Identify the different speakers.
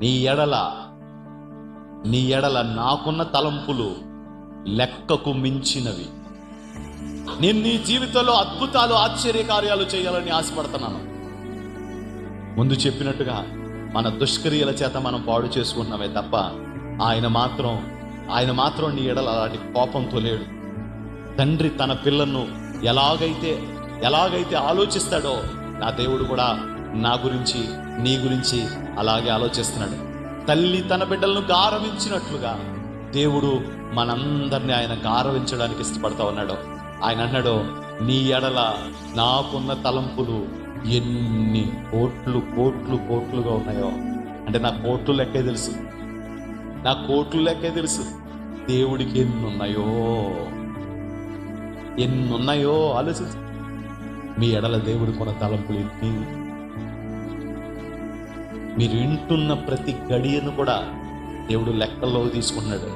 Speaker 1: నీ ఎడల నీ ఎడల నాకున్న తలంపులు లెక్కకు మించినవి. నేను నీ జీవితంలో అద్భుతాలు ఆశ్చర్య కార్యాలు చేయాలని ఆశపడుతున్నాను. ముందు చెప్పినట్టుగా మన దుష్క్రియల చేత మనం పాడు చేసుకుంటున్నామే తప్ప ఆయన మాత్రం ఆయన మాత్రం నీ ఎడల అలాంటి కోపంతో లేడు. తండ్రి తన పిల్లను ఎలాగైతే ఎలాగైతే ఆలోచిస్తాడో నా దేవుడు కూడా నా గురించి నీ గురించి అలాగే ఆలోచిస్తున్నాడు. తల్లి తన బిడ్డలను గారవించినట్లుగా దేవుడు మనందరినీ ఆయన గారవించడానికి ఇష్టపడతా ఉన్నాడు. ఆయన అన్నాడు నీ ఎడల నాకున్న తలంపులు ఎన్ని కోట్లు కోట్లు కోట్లుగా ఉన్నాయో. అంటే నా కోట్లు లెక్కే తెలుసు. నా కోట్లు లెక్కే తెలుసు. దేవుడికి ఎన్ని ఉన్నాయో ఎన్ని ఉన్నాయో ఆలోచించు. మీ ఎడల దేవుడు కొన్న తలంపులు ఎన్ని? మీరు వింటున్న ప్రతి గడియను కూడా దేవుడు లెక్కల్లో తీసుకున్నాడు